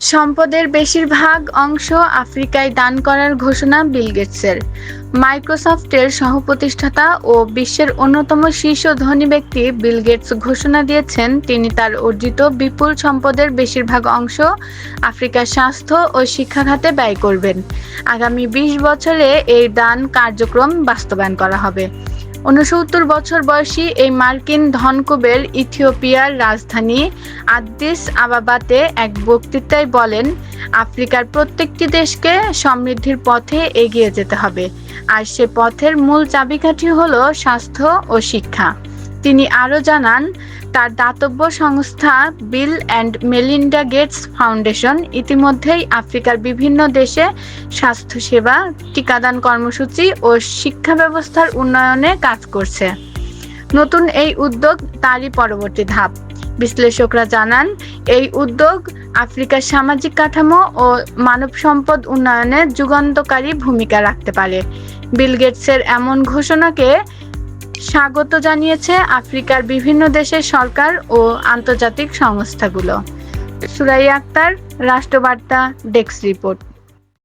সম্পদের বেশিরভাগ অংশ আফ্রিকায় দান করার ঘোষণা বিল গেটসের। মাইক্রোসফটের সহপ্রতিষ্ঠাতা ও বিশ্বের অন্যতম শীর্ষ ধনী ব্যক্তি বিল গেটস ঘোষণা দিয়েছেন, তিনি তার অর্জিত বিপুল সম্পদের বেশিরভাগ অংশ আফ্রিকার স্বাস্থ্য ও শিক্ষা খাতে ব্যয় করবেন। আগামী বিশ বছরে এই দান কার্যক্রম বাস্তবায়ন করা হবে। ঊনসত্তর বছর বয়সী এই মার্কিন ধনকুবের ইথিওপিয়ার রাজধানী আদ্দিস আবাবাতে এক বক্তৃতায় বলেন, আফ্রিকার প্রত্যেকটি দেশকে সমৃদ্ধির পথে এগিয়ে যেতে হবে। আর সে পথের মূল চাবিকাঠি হল স্বাস্থ্য ও শিক্ষা। তিনি আরও জানান, তার দাতব্য সংস্থা Bill and Melinda Gates foundation ইতিমধ্যেই আফ্রিকার বিভিন্ন দেশে স্বাস্থ্যসেবা, টিকাদান কর্মসূচি ও শিক্ষা ব্যবস্থার উন্নয়নে কাজ করছে। নতুন এই উদ্যোগ তারই পরবর্তী ধাপ। বিশ্লেষকরা জানান, এই উদ্যোগ আফ্রিকার সামাজিক কাঠামো ও মানব সম্পদ উন্নয়নে যুগান্তকারী ভূমিকা রাখতে পারে। বিল গেটসের এমন ঘোষণাকে স্বাগত জানিয়েছে আফ্রিকার বিভিন্ন দেশের সরকার ও আন্তর্জাতিক সংস্থাগুলো। সুরাই আক্তার রাষ্ট্রবার্তা ডেস্ক রিপোর্ট।